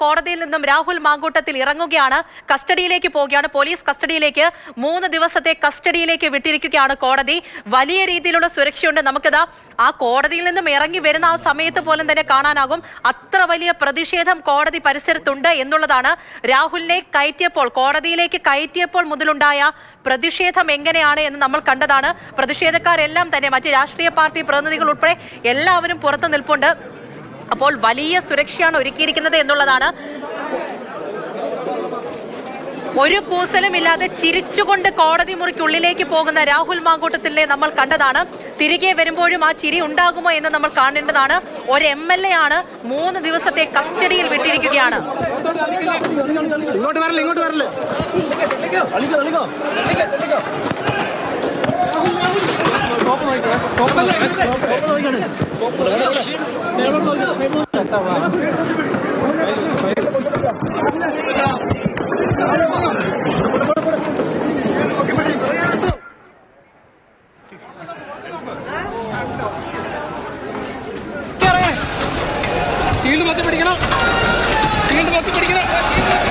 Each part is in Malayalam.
കോടതിയിൽ നിന്നും രാഹുൽ മാങ്കൂട്ടത്തിൽ ഇറങ്ങുകയാണ്. കസ്റ്റഡിയിലേക്ക് പോവുകയാണ്. പോലീസ് കസ്റ്റഡിയിലേക്ക് മൂന്ന് ദിവസത്തെ കസ്റ്റഡിയിലേക്ക് വിട്ടിരിക്കുകയാണ് കോടതി. വലിയ രീതിയിലുള്ള സുരക്ഷയുണ്ട്. നമുക്കിതാ ആ കോടതിയിൽ നിന്നും ഇറങ്ങി വരുന്ന ആ സമയത്ത് പോലും തന്നെ കാണാനാകും. അത്ര വലിയ പ്രതിഷേധം കോടതി പരിസരത്തുണ്ട് എന്നുള്ളതാണ് രാഹുലിനെ കയറ്റിയപ്പോൾ കോടതിയിലേക്ക് കയറ്റിയപ്പോൾ മുതലുണ്ടായ പ്രതിഷേധം എങ്ങനെയാണ് എന്ന് നമ്മൾ കണ്ടതാണ്. പ്രതിഷേധക്കാരെല്ലാം തന്നെ മറ്റ് രാഷ്ട്രീയ പാർട്ടി പ്രതിനിധികൾ ഉൾപ്പെടെ എല്ലാവരും പുറത്തു നിൽപ്പുണ്ട്. അപ്പോൾ വലിയ സുരക്ഷയാണ് ഒരുക്കിയിരിക്കുന്നത് എന്നുള്ളതാണ്. ഒരു കൂസലുമില്ലാതെ ചിരിച്ചുകൊണ്ട് കോടതി മുറിക്കുള്ളിലേക്ക് പോകുന്ന രാഹുൽ മാങ്കൂട്ടത്തിലെ നമ്മൾ കണ്ടതാണ്. തിരികെ വരുമ്പോഴും ആ ചിരി ഉണ്ടാകുമോ എന്ന് നമ്മൾ കാണേണ്ടതാണ്. ഒരു എം എൽ എ ആണ് മൂന്ന് ദിവസത്തെ കസ്റ്റഡിയിൽ വിട്ടിരിക്കുകയാണ്. ഇങ്ങോട്ട് വരല്ലേ ഇങ്ങോട്ട് വരല്ലേ ഷീൽഡ് മൊത്തം പിടിക്കണം. ഫീൽഡ് മൊത്തം പിടിക്കണം.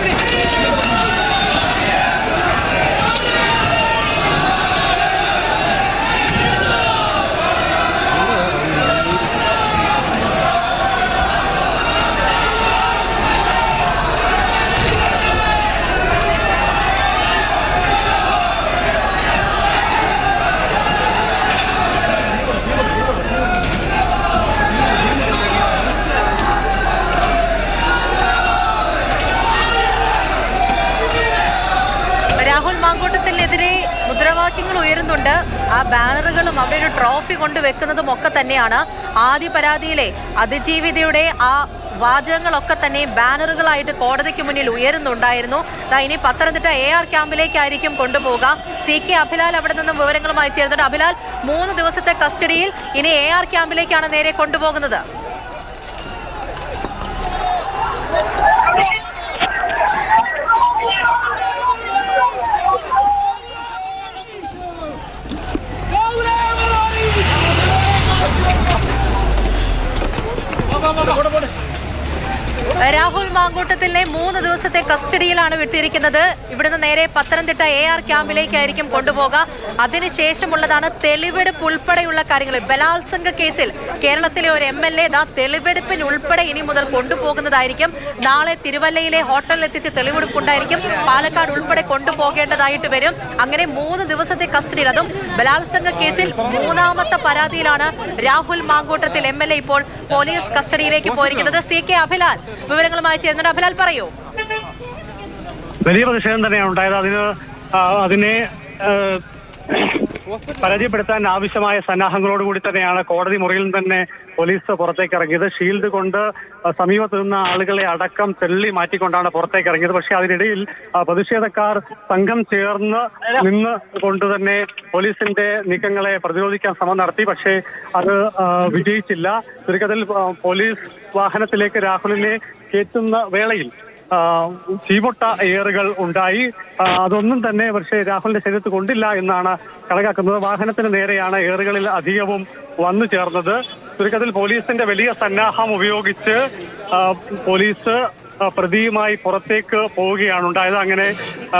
രാഹുൽ മാങ്കൂട്ടത്തിനെതിരെ മുദ്രാവാക്യങ്ങൾ ഉയരുന്നുണ്ട്. ആ ബാനറുകളും അവിടെ ഒരു ട്രോഫി കൊണ്ട് വെക്കുന്നതും ഒക്കെ തന്നെയാണ്. ആദ്യ പരാതിയിലെ അതിജീവിതയുടെ ആ വാചകങ്ങളൊക്കെ തന്നെ ബാനറുകളായിട്ട് കോടതിക്ക് മുന്നിൽ ഉയരുന്നുണ്ടായിരുന്നു. ഇനി പത്തനംതിട്ട എ ആർ ക്യാമ്പിലേക്കായിരിക്കും കൊണ്ടുപോവുക സി കെ അഭിലാൽ അവിടെ നിന്നും വിവരങ്ങളുമായി ചേർന്നിട്ട് അഭിലാൽ മൂന്ന് ദിവസത്തെ കസ്റ്റഡിയിൽ ഇനി എ ആർ ക്യാമ്പിലേക്കാണ് നേരെ കൊണ്ടുപോകുന്നത്. രാഹുൽ മാങ്കൂട്ടത്തിലെ മൂന്ന് ദിവസത്തെ കസ്റ്റഡിയിലാണ് വിട്ടിരിക്കുന്നത്. ഇവിടുന്ന് നേരെ പത്തനംതിട്ട എ ആർ ക്യാമ്പിലേക്കായിരിക്കും കൊണ്ടുപോകുക അതിനുശേഷമുള്ളതാണ് തെളിവെടുപ്പ് ഉൾപ്പെടെയുള്ള കാര്യങ്ങൾ. ബലാത്സംഗ കേസിൽ കേരളത്തിലെ ഒരു എം എൽ എ ദാ തെളിവെടുപ്പിന് ഉൾപ്പെടെ ഇനി മുതൽ കൊണ്ടുപോകുന്നതായിരിക്കും. നാളെ തിരുവല്ലയിലെ ഹോട്ടലിൽ എത്തിച്ച് തെളിവെടുപ്പുണ്ടായിരിക്കും പാലക്കാട് ഉൾപ്പെടെ കൊണ്ടുപോകേണ്ടതായിട്ട് വരും. അങ്ങനെ മൂന്ന് ദിവസത്തെ കസ്റ്റഡിയിൽ അതും ബലാത്സംഗ കേസിൽ മൂന്നാമത്തെ പരാതിയിലാണ് രാഹുൽ മാങ്കൂട്ടത്തിൽ എ ഇപ്പോൾ പോലീസ് കസ്റ്റഡിയിലേക്ക് പോയിരിക്കുന്നത്. സി കെ അഭിലാൽ വിവരങ്ങളുമായി ചേരുന്നുണ്ട്. അഭിലാൽ പറയൂ. വലിയ പ്രതിഷേധം തന്നെയാണ് ഉണ്ടായത്. അതിന് അതിനെ പരാജയപ്പെടുത്താൻ ആവശ്യമായ സന്നാഹങ്ങളോടുകൂടി തന്നെയാണ് കോടതി മുറിയിൽ നിന്ന് തന്നെ പോലീസ് പുറത്തേക്ക് ഇറങ്ങിയത്. ഷീൽഡ് കൊണ്ട് സമീപത്ത് നിന്ന ആളുകളെ അടക്കം തെള്ളി മാറ്റിക്കൊണ്ടാണ് പുറത്തേക്ക് ഇറങ്ങിയത്. പക്ഷേ അതിനിടയിൽ പ്രതിഷേധക്കാർ സംഘം ചേർന്ന് നിന്ന് കൊണ്ട് തന്നെ പോലീസിന്റെ നീക്കങ്ങളെ പ്രതിരോധിക്കാൻ ശ്രമം നടത്തി. പക്ഷേ അത് വിജയിച്ചില്ല. ചുരുക്കത്തിൽ പോലീസ് വാഹനത്തിലേക്ക് രാഹുലിനെ കയറ്റുന്ന വേളയിൽ ആ, ചീമൊട്ട ഏറുകൾ ഉണ്ടായി. അതൊന്നും തന്നെ പക്ഷേ രാഹുലിന്റെ ശരീരത്ത് കൊണ്ടില്ല എന്നാണ് കണക്കാക്കുന്നത്. വാഹനത്തിന് നേരെയാണ് ഏറുകളിൽ അധികവും വന്നു ചേർന്നത്. ചുരുക്കത്തിൽ പോലീസിന്റെ വലിയ സന്നാഹം ഉപയോഗിച്ച് പോലീസ് പ്രതിയുമായി പുറത്തേക്ക് പോവുകയാണ് ഉണ്ടായത്. അങ്ങനെ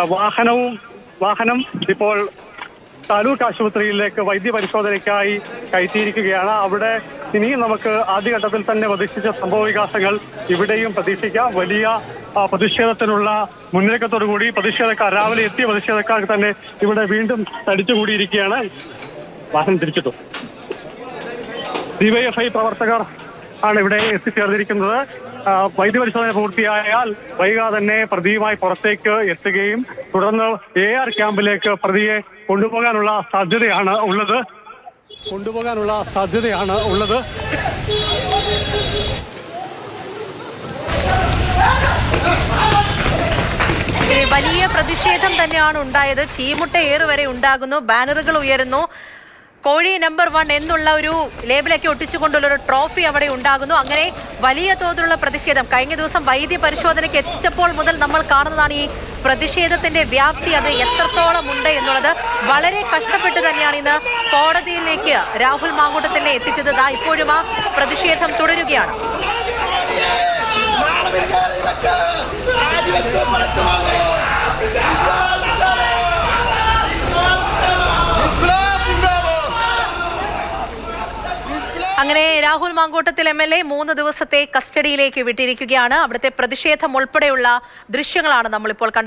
വാഹനവും വാഹനം ഇപ്പോൾ താലൂക്ക് ആശുപത്രിയിലേക്ക് വൈദ്യപരിശോധനയ്ക്കായി കയറ്റിയിരിക്കുകയാണ്. അവിടെ ഇനിയും നമുക്ക് ആദ്യഘട്ടത്തിൽ തന്നെ പ്രതീക്ഷിച്ച സംഭവ വികാസങ്ങൾ ഇവിടെയും പ്രതീക്ഷിക്കാം. വലിയ പ്രതിഷേധത്തിനുള്ള മുന്നൊരുക്കത്തോടു കൂടി പ്രതിഷേധക്കാർ രാവിലെ എത്തിയ പ്രതിഷേധക്കാർക്ക് തന്നെ ഇവിടെ വീണ്ടും തടിച്ചുകൂടിയിരിക്കുകയാണ്. വാഹനം തിരിച്ചിട്ടു. ഡിവൈഎഫ്ഐ പ്രവർത്തകർ ആണ് ഇവിടെ എത്തിച്ചേർന്നിരിക്കുന്നത്. വൈദ്യ വൈദ്യപരിശോധന പൂർത്തിയായാൽ വൈകാതെ തന്നെ പ്രതിയുമായി പുറത്തേക്ക് എത്തുകയും തുടർന്ന് എ ആർ ക്യാമ്പിലേക്ക് പ്രതിയെ കൊണ്ടുപോകാനുള്ള സാധ്യതയാണ് ഉള്ളത്. കൊണ്ടുപോകാനുള്ള സാധ്യതയാണ് ഉള്ളത്. വലിയ പ്രതിഷേധം തന്നെയാണ് ഉണ്ടായത്. ചീമുട്ട ഏറ് വരെ ഉണ്ടാകുന്നു. ബാനറുകൾ ഉയരുന്നു. കോഴി നമ്പർ വൺ എന്നുള്ള ഒരു ലേബിലൊക്കെ ഒട്ടിച്ചുകൊണ്ടുള്ള ഒരു ട്രോഫി അവിടെ ഉണ്ടാകുന്നു. അങ്ങനെ വലിയ തോതിലുള്ള പ്രതിഷേധം. കഴിഞ്ഞ ദിവസം വൈദ്യ പരിശോധനയ്ക്ക് എത്തിച്ചപ്പോൾ മുതൽ നമ്മൾ കാണുന്നതാണ് ഈ പ്രതിഷേധത്തിന്റെ വ്യാപ്തി അത് എത്രത്തോളം ഉണ്ട് എന്നുള്ളത്. വളരെ കഷ്ടപ്പെട്ട് തന്നെയാണ് ഇന്ന് കോടതിയിലേക്ക് രാഹുൽ മാങ്കൂട്ടത്തിനെ എത്തിച്ചത്. ദാ ഇപ്പോഴും ആ പ്രതിഷേധം തുടരുകയാണ്. അങ്ങനെ Rahul Mankoottathil M L A മൂന്ന് ദിവസത്തെ കസ്റ്റഡിയിലേക്ക് വിട്ടിരിക്കുകയാണ്. അവിടുത്തെ പ്രതിഷേധം ഉൾപ്പെടെയുള്ള ദൃശ്യങ്ങളാണ് നമ്മളിപ്പോൾ കണ്ടത്.